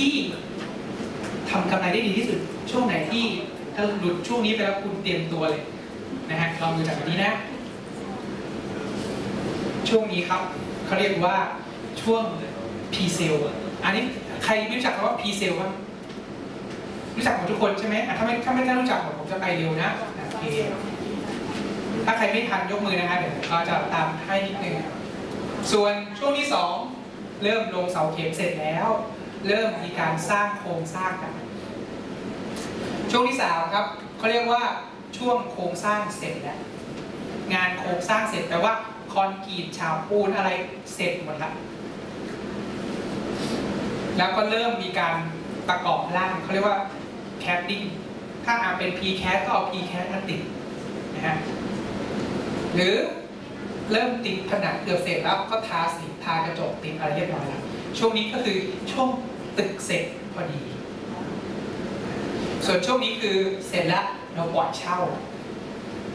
ที่ทำกำไรได้ดีที่สุด ช่วงไหนที่ถ้าหลุดช่วงนี้ไปแล้วคุณเตรียมตัวเลยนะฮะลองดูจากอันนี้นะ ช่วงนี้ครับเขาเรียกว่าช่วง P sale อันนี้ใครรู้จักคำว่า P sale บ้างรู้จักหมดทุกคนใช่ไหมอะถ้าไม่ถ้าไม่ได้รู้จักหมดผมจะไปเร็วนะโอเคถ้าใครไม่ทันยกมือนะฮะเดี๋ยวเราจะตามให้นิดนึงส่วนช่วงที่สองเริ่มลงเสาเข็มเสร็จแล้ว เริ่มมีการสร้างโครงสร้างกัน ช่วงที่สามครับเขาเรียกว่าช่วงโครงสร้างเสร็จแล้ว งานโครงสร้างเสร็จแต่ว่าคอนกรีตฉาบปูนอะไรเสร็จหมดแล้วแล้วก็เริ่มมีการประกอบร่างเขาเรียกว่าแคดดิ้งถ้าอาเป็น P c a d ก็เอา P c a d มาติดนะฮะหรือเริ่มติดผนังเกือบเสร็จแล้วก็ทาสีทากระจกติดอะไรเรียบร้อยแล้ว ช่วงนี้ก็คือช่วงตึกเสร็จพอดี ส่วนช่วงนี้คือเสร็จแล้วเราปล่อยเช่า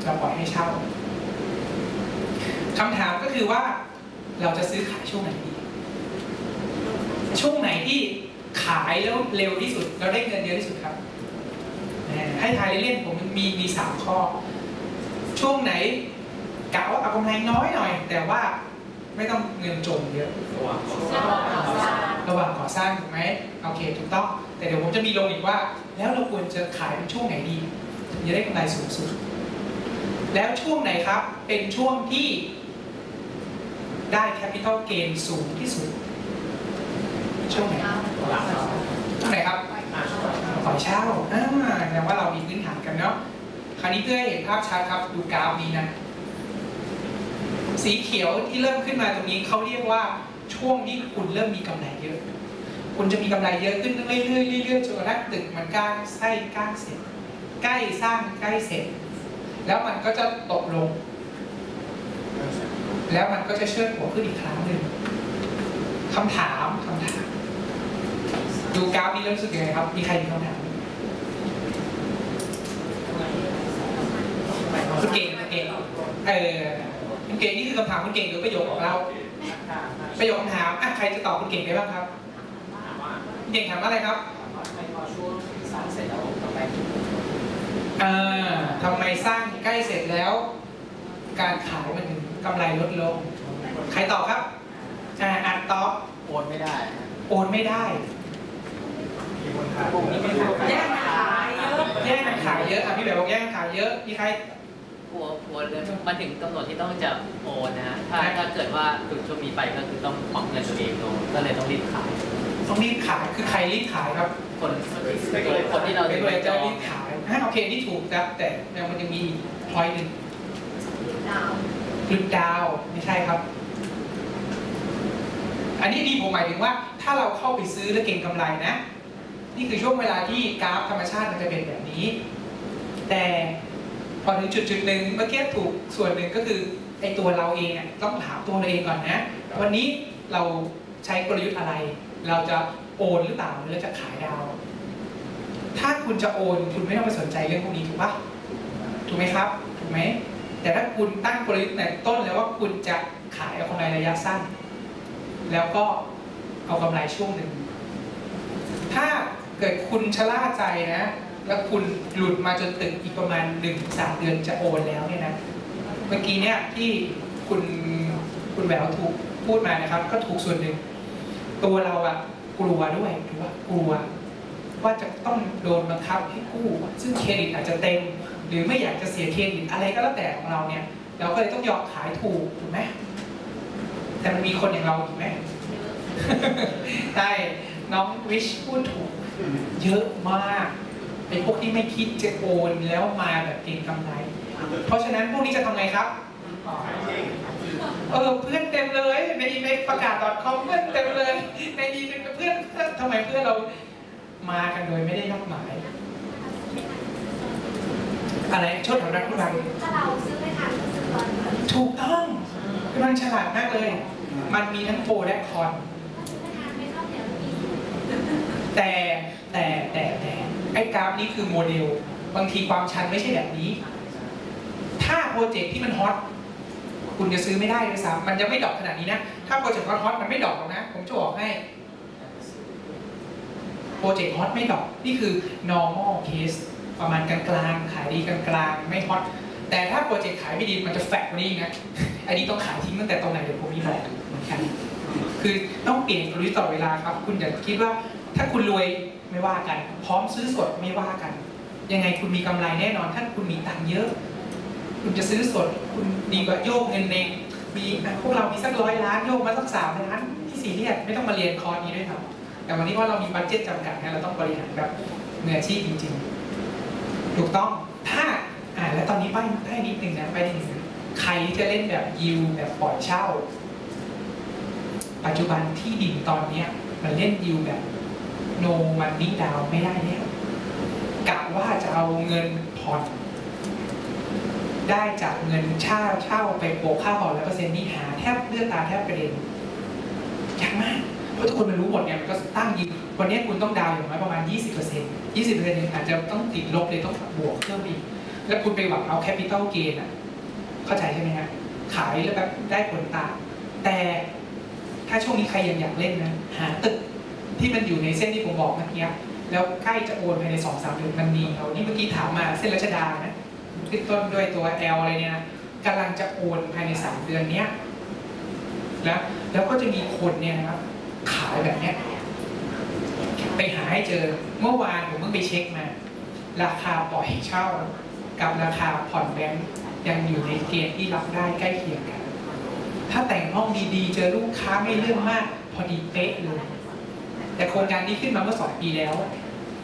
เราปล่อยให้เช่าคำถามก็คือว่าเราจะซื้อขายช่วงไหนดี ช่วงไหนที่ขายแล้วเร็วที่สุดแล้วได้เงินเยอะที่สุดครับ ให้ทายเล่นๆผมมีมีสามข้อ ช่วงไหนกะว่าเอากำไรน้อยหน่อย แต่ว่า ไม่ต้องเงินจมเยอะระหว่างก่อสร้างระหว่างก่อสร้างถูกไหมโอเคถูกต้อง แต่เดี๋ยวผมจะมีลงอีกว่า แล้วเราควรจะขายเป็นช่วงไหนดีถึงจะได้กำไรสูงสุด แล้วช่วงไหนครับเป็นช่วงที่ได้แคปิตอลเกนสูงที่สุด ช่วงไหนหลังช่วงไหนครับอ่าช่วงหลังปล่อยเช่าอ่าแสดงว่าเรามีพื้นฐานกันเนาะคราวนี้เพื่อให้เห็นภาพชัดครับดูกราฟนี้นะ สีเขียวที่เริ่มขึ้นมาตรงนี้เขาเรียกว่าช่วงที่คุณเริ่มมีกำไรเยอะ คุณจะมีกำไรเยอะขึ้นเรื่อยๆเรื่อยๆจนกระทั่งตึกมันกล้างไส้กล้างเสร็จ ใกล้สร้างใกล้เสร็จ แล้วมันก็จะตกลง แล้วมันก็จะเชิดหัวขึ้นอีกครั้งหนึ่งคำถามคำถามดูกราฟนี้แล้วรู้สึกยังไงครับ มีใครมีคำถามคุณเก่งคุณเก่งเออ คุณเก่งนี่คือคำถามคุณเก่งหรือประโยคของเรา ประโยคคำถามอะใครจะตอบคุณเก่งได้บ้างครับถามว่าคุณเก่งถามว่าอะไรครับถามว่าทำไมพอช่วงสร้างเสร็จแล้วกำไรถึงอ่าทำไมสร้างใกล้เสร็จแล้ว การขายมันถึงกำไรลดลง ใครตอบครับอ่าอ่านตอบโอนไม่ได้ โอนไม่ได้มีคนขายพวกนี้ไม่รู้แย่งกันขายเยอะแย่งกันขายเยอะอะพี่แบบบอกแย่งกันขายเยอะมีใครก ลัวกลัวเรื่องมันถึงกำหนดที่ต้องจะโอนนะฮะถ้าถ้าเกิดว่าหลุดช่วงนี้ไปก็คือต้องหวังเงินตัวเองลงก็เลยต้องรีบขาย ต้องรีบขายคือใครรีบขายครับคนคนที่เราเป็นจะเลไปยจจะองรีบขายอะโอเคนี่ถูกครับแต่ยังมันจะมีพอยหนึ่งดาวหลุดดาวไม่ใช่ครับ อันนี้ดีผมหมายถึงว่า ถ้าเราเข้าไปซื้อแล้วเก่งกำไรนะ นี่คือช่วงเวลาที่กราฟธรรมชาติมันจะเป็นแบบนี้ แต่ พอถึงจุดจุดหนึ่งเมื่อกี้ถูกส่วนหนึ่งก็คือไอตัวเราเองต้องถามตัวเราเองก่อนนะวันนี้เราใช้กลยุทธ์อะไร เราจะโอนหรือเปล่าหรือจะขายดาว ถ้าคุณจะโอนคุณไม่ต้องไปสนใจเรื่องพวกนี้ถูกปะถูกไหมครับถูกไหมแต่ถ้าคุณตั้งกลยุทธ์ในต้นแล้วว่าคุณจะขายเอากำไรระยะสั้น แล้วก็เอากำไรช่วงหนึ่งถ้าเกิดคุณชะล่าใจนะ แล้วคุณหลุดมาจนตึกอีกประมาณหนึ่งสามเดือนจะโอนแล้วเนี่ยนะเมื่อกี้เนี่ยที่คุณคุณแหววถูกพูดมานะครับ ก็ถูกส่วนหนึ่ง ตัวเราอะกลัวด้วยหรือว่ากลัว ว่าจะต้องโดนบังคับให้กู้ ซึ่งเครดิตอาจจะเต็ม หรือไม่อยากจะเสียเครดิตอะไรก็แล้วแต่ของเราเนี่ย เราก็เลยต้องยอมขายถูกถูกไหมแต่มันมีคนอย่างเราถูกไหมใช่น้องวิชพูดถูกเยอะมาก อ้พวกที่ไม่คิดจะโอนแล้วมาแบบเก็งกำไร เพราะฉะนั้นพวกนี้จะทำไงครับเออเพื่อนเต็มเลยในในประกาศ .com เพื่อนเต็มเลยในนี้เพื่อนเพื่อนทำไมเพื่อนเรามากันโดยไม่ได้นัดหมายอะไรโชดแถวนั้นคุณบังถ้าเราซื้อไม่ทันก็ซื้อตอนนี้ถูกต้องคุณบังฉลาดมากเลย มันมีทั้งโปรและคอนไม่ทันไม่เข้าเดี๋ยวมีแต่แต่แต่แต่ ไอ้กราฟนี้คือโมเดล บางทีความชันไม่ใช่แบบนี้ ถ้าโปรเจกต์ที่มันฮอตคุณจะซื้อไม่ได้ด้วยซ้ำมันจะไม่ดอกขนาดนี้นะ ถ้าโปรเจกต์ฮอตมันไม่ดอกหรอกนะ ผมจะบอกให้ โปรเจกต์ฮอตไม่ดอปนี่คือ normal case ประมาณกลางๆ ขายดีกลางๆ ไม่ฮอต แต่ถ้าโปรเจกต์ขายไม่ดี มันจะแฟกกว่านี้นะ อันนี้ต้องขายทิ้งตั้งแต่ตรงไหนเดี๋ยวผมมีบอกเหมือนกันคือต้องเปลี่ยนกลยุทธ์ตลอดเวลาครับ คุณอย่าคิดว่าถ้าคุณรวย ไม่ว่ากัน พร้อมซื้อสดไม่ว่ากัน ยังไงคุณมีกำไรแน่นอนถ้าคุณมีตังค์เยอะ คุณจะซื้อสดคุณดีกว่าโยกเงินเองมีอะพวกเรามีสักร้อยล้านโยกมาสักสามล้านที่สี่เรียสไม่ต้องมาเรียนคอร์สนี้ด้วยครับ แต่วันนี้ว่าเรามีบัตเจ็ตจำกัดนะเราต้องบริหารแบบมืออาชีพจริงๆ ถูกต้อง ถ้า อ่า แล้วตอนนี้ป้ายป้ายนิดหนึ่งนะป้ายนิดนึงใครที่จะเล่นแบบยิวแบบปล่อยเช่า ปัจจุบันที่ดินตอนเนี้ยมันเล่นยิวแบบ no money down ไม่ได้แล้วกะว่าจะเอาเงินผ่อนได้จากเงินเช่าเช่าไปโปะค่าผ่อนแล้วเปอร์เซ็นต์นี่หาแทบเลือดตาแทบกระเด็นยากมากเพราะทุกคนมันรู้หมดเนี่ยมันก็ตั้งยิววันนี้คุณต้องดาวอย่างน้อยประมาณ 20% 20%เนี่ยอาจจะต้องติดลบเลยต้องบวกเพิ่มอีกแล้วคุณไปหวังเอาแคปิตอลเกนอะ เข้าใจใช่ไหมฮะขายแล้วแบบได้ผลตามแต่ถ้าช่วงนี้ใครยังอยากเล่นนะ หาตึก ที่มันอยู่ในเส้นที่ผมบอกเมื่อกี้แล้วใกล้จะโอนภายในสองสามเดือนมันมีเอานี่เมื่อกี้ถามมาเส้นรัชดานะขึ้นต้นด้วยตัว L อะไรเนี่ยกำลังจะโอนภายในสามเดือนเนี้ยแล้วแล้วก็จะมีคนเนี่ยนะครับขายแบบเนี้ยไปหาให้เจอเมื่อวานผมเพิ่งไปเช็คมา ราคาปล่อยเช่า กับราคาผ่อนแบงก์ยังอยู่ในเกณฑ์ที่รับได้ใกล้เคียงกัน ถ้าแต่งห้องดีๆ เจอลูกค้าไม่เรื่องมาก พอดีเป๊ะเลย แต่โครงการนี้ขึ้นมาเมื่อสองปีแล้ว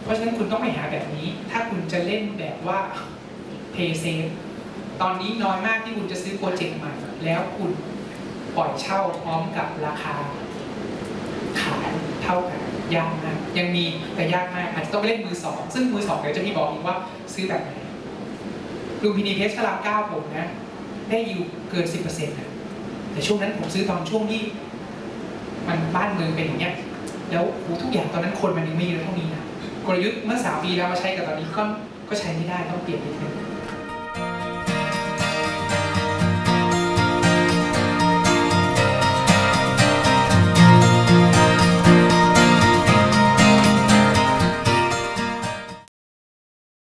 เพราะฉะนั้นคุณต้องไปหาแบบนี้ ถ้าคุณจะเล่นแบบว่าเพย์เซฟตอนนี้น้อยมากที่คุณจะซื้อโปรเจกต์ใหม่แล้วคุณปล่อยเช่าพร้อมกับราคา ขายเท่ากันยากมากยังมีแต่ยากมากอาจจะต้องไปเล่นมือสองซึ่งมือสองเดี๋ยวจะมีบอกอีกว่าซื้อแบบไหนดูพินีเพชรพระราเก้าผมนะ ได้อยู่เกินสิบเปอร์เซ็นต์นะแต่ช่วงนั้นผมซื้อตอนช่วงที่ มันบ้านเมืองเป็นอย่างเงี้ย แล้วทุกอย่างตอนนั้นคนมันยังไม่เยอะเท่านี้นะกลยุทธ์เมื่อสามปีแล้วมาใช้กับตอนนี้ก็ก็ใช้ไม่ได้ต้องเปลี่ยนนิดนึง